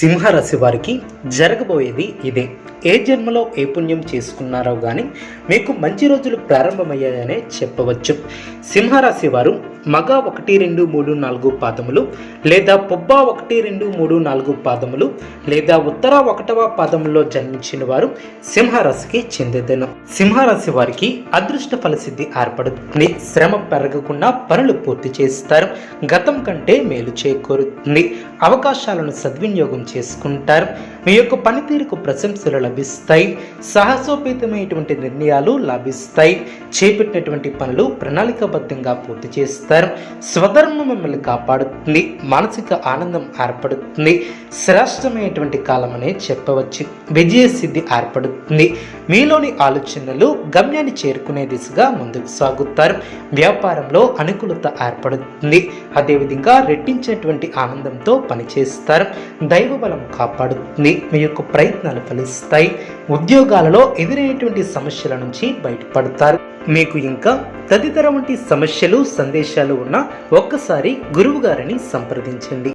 సింహరాశి వారికి జరగబోయేది ఇదే. ఏ జన్మలో ఏ పుణ్యం చేసుకున్నారో కానీ మీకు మంచి రోజులు ప్రారంభమయ్యాయనే చెప్పవచ్చు. సింహరాశి వారు మగ ఒకటి రెండు మూడు నాలుగు పాదములు లేదా పుబ్బ ఒకటి రెండు మూడు నాలుగు పాదములు లేదా ఉత్తర ఒకటవ పాదములో జన్మించిన వారు సింహరాశికి చెందేదను. సింహరాశి వారికి అదృష్ట ఫలసిద్ధి ఏర్పడుతుంది. శ్రమ పెరగకుండా పనులు పూర్తి చేస్తారు. గతం కంటే మేలు చేకూరుతుంది. అవకాశాలను సద్వినియోగం చేసుకుంటారు. మీ యొక్క పనితీరుకు ప్రశంసలు లభిస్తాయి. సాహసోపేతమైనటువంటి నిర్ణయాలు లభిస్తాయి. చేపట్టినటువంటి పనులు ప్రణాళికాబద్ధంగా పూర్తి చేస్తారు. స్వధర్మం మిమ్మల్ని కాపాడుతుంది. మానసిక ఆనందం ఏర్పడుతుంది. శ్రేష్టమైనటువంటి కాలం అనే చెప్పవచ్చు. విజయ సిద్ధి ఏర్పడుతుంది. మీలోని ఆలోచనలు గమ్యాన్ని చేరుకునే దిశగా ముందుకు సాగుతారు. వ్యాపారంలో అనుకూలత ఏర్పడుతుంది. అదేవిధంగా రెట్టించినటువంటి ఆనందంతో పనిచేస్తారు. దైవ బలం కాపాడుతుంది. మీ యొక్క ప్రయత్నాలు ఫలిస్తాయి. ఉద్యోగాలలో ఎదురైనటువంటి సమస్యల నుంచి బయటపడతారు. మీకు ఇంకా తదితర వంటి సమస్యలు సందేశాలు ఉన్న ఒక్కసారి గురువు గారిని సంప్రదించండి.